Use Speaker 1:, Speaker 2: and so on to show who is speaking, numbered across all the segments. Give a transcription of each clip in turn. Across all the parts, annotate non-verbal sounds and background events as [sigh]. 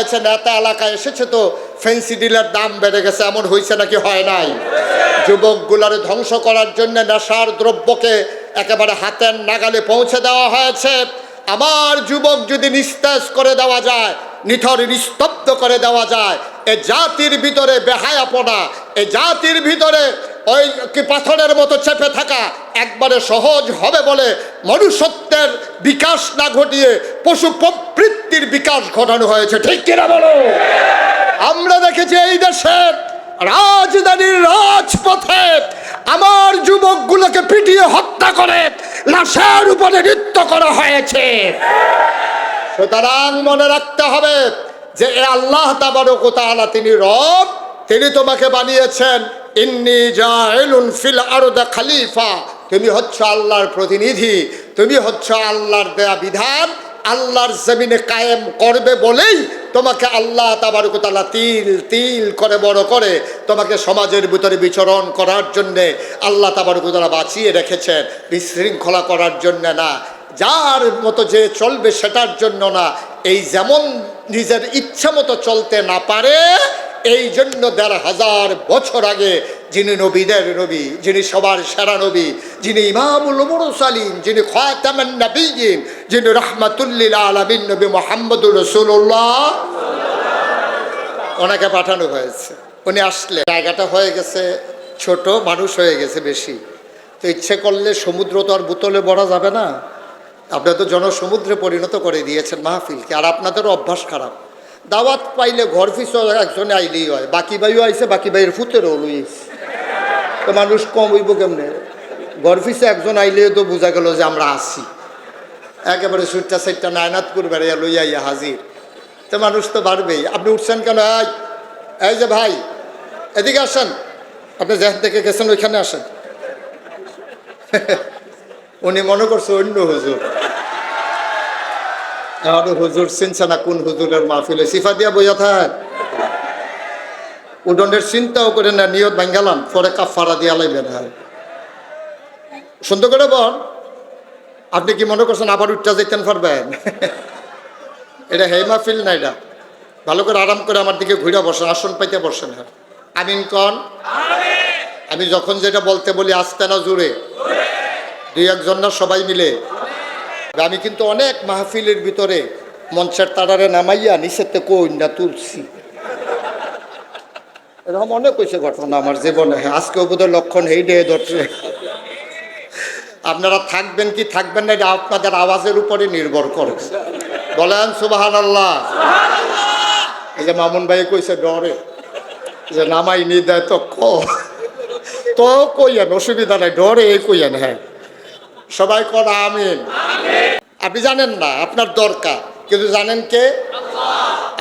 Speaker 1: হয়েছে, নেতা এলাকায় এসেছে তো ফেন্সি ডিলের দাম বেড়ে গেছে, এমন হয়েছে নাকি হয় নাই? যুবকগুলারে ধ্বংস করার জন্য নেশার দ্রব্যকে একেবারে হাতের নাগালে পৌঁছে দেওয়া হয়েছে। আমার যুবক যদি নিস্তেজ করে দেওয়া যায়, নিথর, নিস্তব্ধ করে দেওয়া যায়, এ জাতির ভিতরে বেহায়াপনা, এ জাতির ভিতরে ওই কি পাথরের মতো চেপে থাকা একবারে সহজ হবে বলে মনুষ্যত্বের বিকাশ না ঘটিয়ে পশু প্রবৃত্তির বিকাশ ঘটানো হয়েছে, ঠিক কিনা বলো? আমরা দেখেছি এই দেশের রাজধানীর রাজপথে আমার যুবকগুলোকে পিটিয়ে হত্যা করে, লাশের উপরে নৃত্য করা হয়েছে। সুতরাং মনে রাখতে হবে যে আল্লাহ তাবারকতালা তিনি রব, তিনি তোমাকে বানিয়েছেন ইন্নি জাইলুন ফিল আরদা খালিফা তুমি হচ্ছ আল্লাহর প্রতিনিধি তুমি হচ্ছ আল্লাহর দেয়া বিধান আল্লাহর জমিনে কায়েম করবে বলেই তোমাকে আল্লাহ তাবারকতালা তিল তিল করে বড় করে তোমাকে সমাজের ভিতরে বিচরণ করার জন্যে আল্লাহ তাবারকতালা বাঁচিয়ে রেখেছেন, বিশৃঙ্খলা করার জন্য না। যার মতো যে চলবে সেটার জন্য না। এই যেমন নিজের ইচ্ছা মতো চলতে না পারে এই জন্য দেড় হাজার বছর আগে যিনি নবীদের নবী, যিনি সবার সেরা নবী, যিনি ইমামুল মুরসালিম যিনি নবীন যিনি রহমাতুল্লিল আলমিন নবী মোহাম্মদুর রসুল্লাহ ওনাকে পাঠানো হয়েছে। উনি আসলে জায়গাটা হয়ে গেছে, ছোট মানুষ হয়ে গেছে বেশি। তো ইচ্ছে করলে সমুদ্র তো আর বোতলে ভরা যাবে না। আপনি তো জনসমুদ্রে পরিণত করে দিয়েছেন মাহফিলকে। আর আপনাদেরও অভ্যাস খারাপ। দাওয়াত পাইলে ঘর ফিস একজনে আইলেই হয়, বাকি বাইও আইছে, বাকি বাইয়ের ফুতেরও লইস তো মানুষ কম হইব কেমনে? ঘর ফিসে একজন আইলে তো বোঝা গেল যে আমরা আসি একেবারে সুটটা সাইটটা নায়নাত করবে লইয়া ইয়া হাজির। তো মানুষ তো বাড়বেই। আপনি উঠছেন কেন? এই এই যে ভাই, এদিকে আসেন। আপনি যেখান থেকে গেছেন, ওইখানে আসেন। [laughs] উনি মনে করছে অন্য হুজুর। আর হুজুর চিনছে না কোন হুজুরের মাহফিলে? সিফা দিয়া বইয়া থাক। উডনের চিন্তাও করে না নিয়ত ভাঙ্গালাম পরে কাফারা দিয়া লাইবেন হয় সুন্দর করে বল আপনি কি মনে করছেন আবার উঠটা যেতেন পারবেন? [laughs] এটা হে মাহফিল না এটা? ভালো করে আরাম করে আমার দিকে ঘুরে বসেন আসন পাইতে বসেন হ্যাঁ আমিন কন? আমি যখন যেটা বলতে বলি আসতে না জুড়ে দুই একজন না সবাই মিলে। আমি কিন্তু অনেক মাহফিলের ভিতরে মঞ্চের তারারে নামাইয়া নিচেতে কই না তুলছি। এরকম অনেক হয়েছে ঘটনা আমার জীবনে। আজকেও বোধহয় লক্ষণ হেই ডে ধরছে। আপনারা থাকবেন কি থাকবেন না, এটা আপনাদের আওয়াজের উপরে নির্ভর করে। বলেন সুবাহান আল্লাহ এই যে মামুন ভাই কইছে, ডরে। যে নামাই নি দেয় তো ক? তো কইয়েন, অসুবিধা নাই, ডরে এই কইয়েন হ্যাঁ। সবাই কর আমিন। আপনি জানেন না, আপনার দরকার। কিন্তু জানেন কে?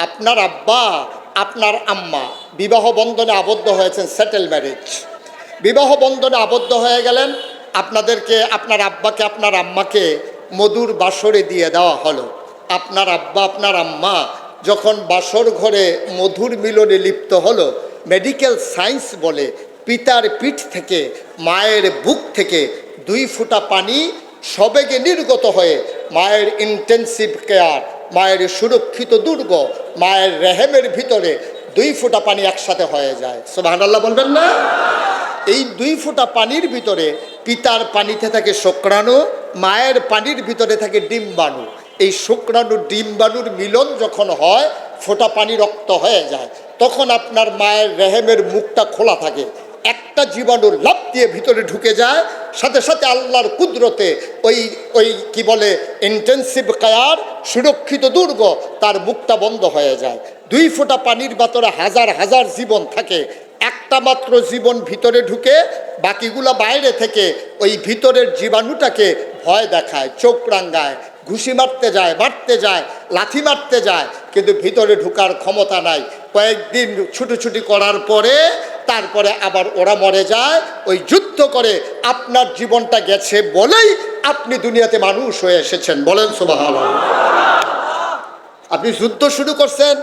Speaker 1: আপনার আব্বা, আপনার আম্মা। বিবাহ বন্ধনে আবদ্ধ হয়েছেন সেটেল ম্যারেজ বিবাহ বন্ধনে আবদ্ধ হয়ে গেলেন, আপনাদেরকে, আপনার আব্বাকে, আপনার আম্মাকে মধুর বাসরে দিয়ে দেওয়া হলো। আপনার আব্বা, আপনার আম্মা যখন বাসর ঘরে মধুর মিলনে লিপ্ত হলো মেডিকেল সায়েন্স বলে পিতার পিঠ থেকে, মায়ের বুক থেকে দুই ফুটা পানি সবেগে নির্গত হয়ে মায়ের ইন্টেন্সিভ কেয়ার মায়ের সুরক্ষিত দুর্গ, মায়ের রেহেমের ভিতরে দুই ফুটা পানি একসাথে হয়ে যায়। সোবাহান আল্লাহ বলবেন না? এই দুই ফোঁটা পানির ভিতরে পিতার পানিতে থাকে শুক্রাণু, মায়ের পানির ভিতরে থাকে ডিম্বাণু। এই শুক্রাণু, ডিম্বাণুর মিলন যখন হয়, ফোঁটা পানি রক্ত হয়ে যায়। তখন আপনার মায়ের রেহেমের মুখটা খোলা থাকে। একটা জীবাণুর লাভ দিয়ে ভিতরে ঢুকে যায়। সাথে সাথে আল্লাহর কুদরতে ওই ওই কি বলে ইন্টেন্সিভ কায়ার সুরক্ষিত দুর্গ, তার মুখটা বন্ধ হয়ে যায়। দুই ফোঁটা পানির ভিতরে হাজার হাজার জীবন থাকে। একটা মাত্র জীবন ভিতরে ঢুকে, বাকিগুলো বাইরে থেকে ওই ভিতরের জীবাণুটাকে ভয় দেখায়, চোখ রাঙ্গায়, ঘুষি মারতে যায় মারতে যায়, লাথি মারতে যায়। কিন্তু ভিতরে ঢুকার ক্ষমতা নাই। কয়েকদিন ছুটোছুটি করার পরে তারপরে আবার ওরা মরে যায়, ওই যুদ্ধ করে আপনার জীবনটা গেছে বলেই আপনি দুনিয়াতে মানুষ হয়ে এসেছেন। বলেন সোবাহ আপনি যুদ্ধ শুরু করছেন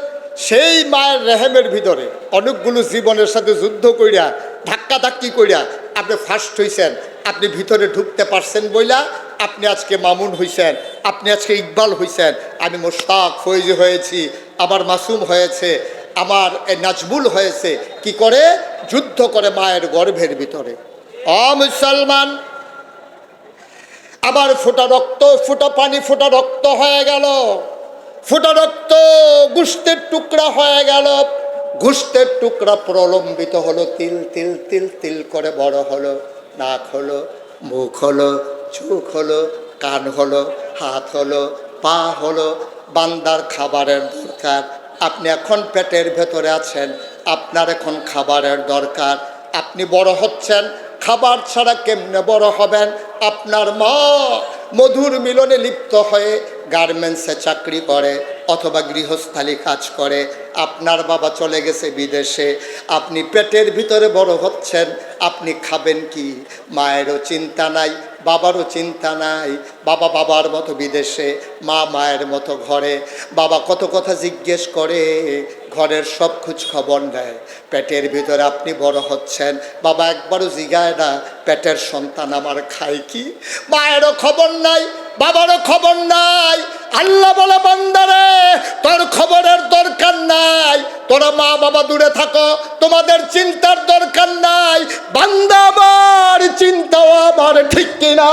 Speaker 1: সেই মায়ের রেহেমের ভিতরে, অনেকগুলো জীবনের সাথে যুদ্ধ কইরা ধাক্কা ধাক্কি কইরা আপনি ফার্স্ট হইছেন। আপনি ভিতরে ঢুকতে পারছেন বইলা আপনি আজকে মামুন হইছেন, আপনি আজকে ইকবাল হইছেন। আমি মোশতাক, ফৈজ হয়েছি, আবার মাসুম হয়েছে। আমার নাজমুল হয়েছে। কি করে? যুদ্ধ করে মায়ের গর্ভের ভিতরে। অ মুসলমান আবার ফোটা রক্ত, ফোটা পানি, ফোটা রক্ত হয়ে গেল। ফোটা রক্ত গুস্তের টুকরা হয়ে গেল। গুস্তের টুকরা প্রলম্বিত হলো, তিল তিল তিল তিল করে বড় হলো, নাক হলো, মুখ হলো, চোখ হলো, কান হলো, হাত হলো, পা হলো, বান্দার খাবারের দরকার। আপনি এখন পেটের ভেতরে আছেন, আপনার এখন খাবারের দরকার। আপনি বড় হচ্ছেন, খাবার ছাড়া কেমনে বড় হবেন? আপনার মা মধুর মিলনে লিপ্ত হয়ে গার্মেন্টসে চাকরি করে অথবা গৃহস্থালী কাজ করে। আপনার বাবা চলে গেছে বিদেশে। আপনি পেটের ভিতরে বড় হচ্ছেন, আপনি খাবেন কি? মায়েরও চিন্তা নাই বাবারও চিন্তা নাই। বাবা বাবার মতো বিদেশে, মা মায়ের মতো ঘরে। বাবা কত কথা জিজ্ঞেস করে, ঘরের সব খোঁজ খবর নেয়। পেটের ভিতরে আপনি বড় হচ্ছেন। বাবা একবারও জিগায় না, পেটের সন্তান আমার খায় কি? মায়েরও খবর নাই, বাবারও খবর নাই। আল্লাহ বলে, বান্দারে, তোর খবরের দরকার নাই। তোরা মা বাবা দূরে থাকো, তোমাদের চিন্তার দরকার নাই। বান্দা আমার চিন্তাও আমার ঠিক কিনা।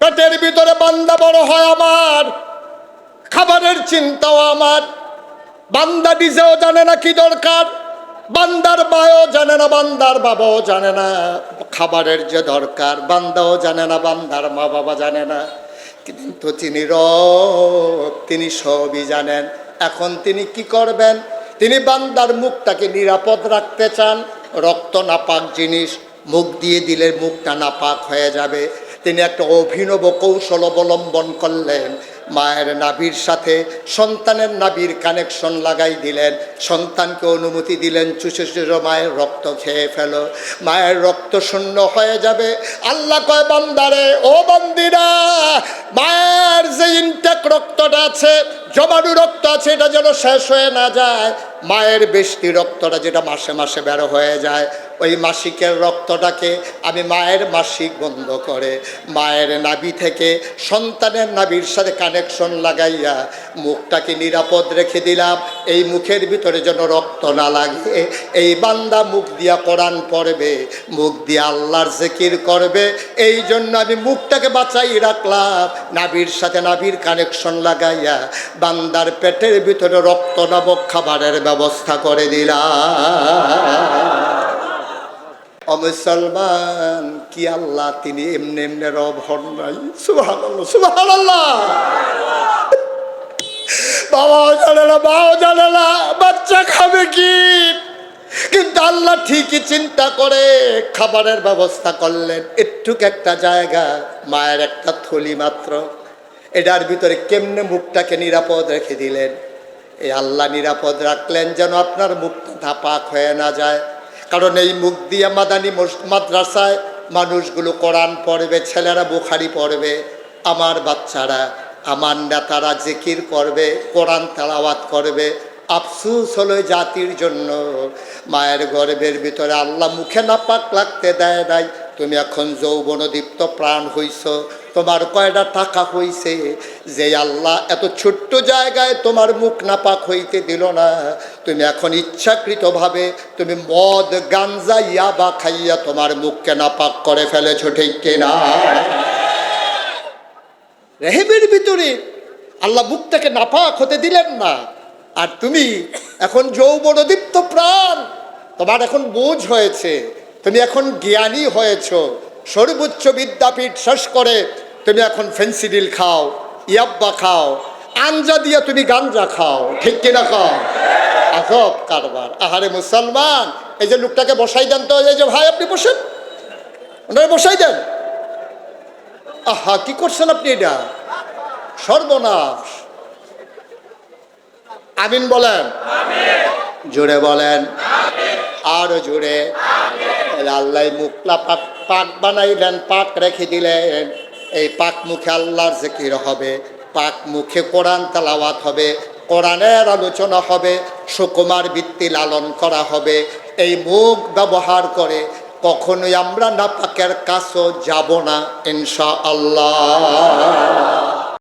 Speaker 1: পেটের ভিতরে বান্দা বড় হয় আমার, খাবারের চিন্তাও আমার। বান্দা নিজেও জানে না কি দরকার, বান্দার মায়ও জানে না, বান্দার বাবাও জানে না। খাবারের যে দরকার, বান্দাও জানে না, বান্দার মা বাবা জানে না। কিন্তু তিনি রব, তিনি সবই জানেন। এখন তিনি কি করবেন? তিনি বান্দার মুখটাকে নিরাপদ রাখতে চান। রক্ত নাপাক জিনিস, মুখ দিয়ে দিলে মুখটা নাপাক হয়ে যাবে। তিনি একটা অভিনব কৌশল অবলম্বন করলেন। মায়ের নাভির সাথে সন্তানের নাভির কানেকশন লাগাই দিলেন। সন্তানকে অনুমতি দিলেন, চুষে চুষে মায়ের রক্ত খেয়ে ফেল। মায়ের রক্ত শূন্য হয়ে যাবে। আল্লাহ কয়, বান্দারে, ও বান্দিরা, মায়ের যে ইনটেক রক্তটা আছে, জমানু রক্ত আছে, এটা যেন শেষ হয়ে না যায়। মায়ের বেশি রক্তটা যেটা মাসে মাসে বেরো হয়ে যায়। ওই মাসিকের রক্তটাকে আমি মায়ের মাসিক বন্ধ করে, মায়ের নাভি থেকে সন্তানের নাভির সাথে কানেকশন লাগাইয়া মুখটাকে নিরাপদ রেখে দিলাম। এই মুখের ভিতরে যেন রক্ত না লাগে। এই বান্দা মুখ দিয়া কোরআন পড়বে, মুখ দিয়ে আল্লাহর জিকির করবে। এই জন্য আমি মুখটাকে বাঁচাই রাখলাম। নাবির সাথে নাভির কানেকশন লাগাইয়া বান্দার পেটের ভিতরে রক্ত নামক খাবারের ব্যবস্থা করে দিলাম। ও মুসলমান, কি আল্লাহ তিনি এমনি এমনি রব হন নাই? সুহান সুহান বাবাও জানে না, বাবাও জানে না, বাচ্চা খাবে কি? কিন্তু আল্লাহ ঠিকই চিন্তা করে, খাবারের ব্যবস্থা করলেন। একটুক একটা জায়গা, মায়ের একটা থলি মাত্র। এটার ভিতরে কেমনে মুখটাকে নিরাপদ রেখে দিলেন? এই আল্লাহ নিরাপদ রাখলেন যেন আপনার মুখটা ধাপাক হয়ে না যায়। কারণ এই মুখ দিয়ে মাদানী মাদ্রাসায় মানুষগুলো কোরআন পড়বে, ছেলেরা বুখারি পড়বে, আমার বাচ্চারা, আমার নেতারা জিকির করবে, কোরআন তালাওয়াত করবে। আফসুস হলো জাতির জন্য। মায়ের গর্ভের ভিতরে আল্লাহ মুখে না পাক লাগতে দেয় নাই। তুমি এখন যৌবনদীপ্ত প্রাণ হইছ। তোমার কয়টা টাকা হইছে যে আল্লাহ এত ছোট্ট জায়গায় তোমার মুখ নাপাক হইতে দিল না। তুমি এখন ইচ্ছাকৃতভাবে তুমি মদ, গাঞ্জা, ইয়াবা খাইয়া তোমার মুখকে নাপাক করে ফেলেছ, ঠিক কিনা? রেহেমের ভিতরে আল্লাহ মুখটাকে নাপাক হতে দিলেন না। আর তুমি এখন যৌবন যৌবনদীপ্ত প্রাণ, তোমার এখন বোঝ হয়েছে, তুমি এখন জ্ঞানী হয়েছ। সর্বোচ্চ বিদ্যাপীঠ শেষ করে তুমি এখন ফেন্সিডিল খাও ইয়াব্বা খাও আঞ্জা দিয়ে তুমি গাঞ্জা খাও ঠিক কিনা খাও আজব কারবার। আহারে মুসলমান এই যে লোকটাকে বসাই দেন তো এই যে ভাই আপনি বসেন। ওনারা বসাই দেন। আহা কি করছেন আপনি এটা? সর্বনাশ। আমিন বলেন। জোরে বলেন। আরও জোরে। আল্লাহ মুখলা পাক পাক বানাইলেন পাক রেখে দিলেন। এই পাক মুখে আল্লাহর জিকির হবে, পাক মুখে কোরআন তালাওয়াত হবে, কোরআনের আলোচনা হবে, সুকুমার বৃত্তি লালন করা হবে। এই মুখ ব্যবহার করে কখনোই আমরা না পাকের কাছেও যাব না ইনশা আল্লাহ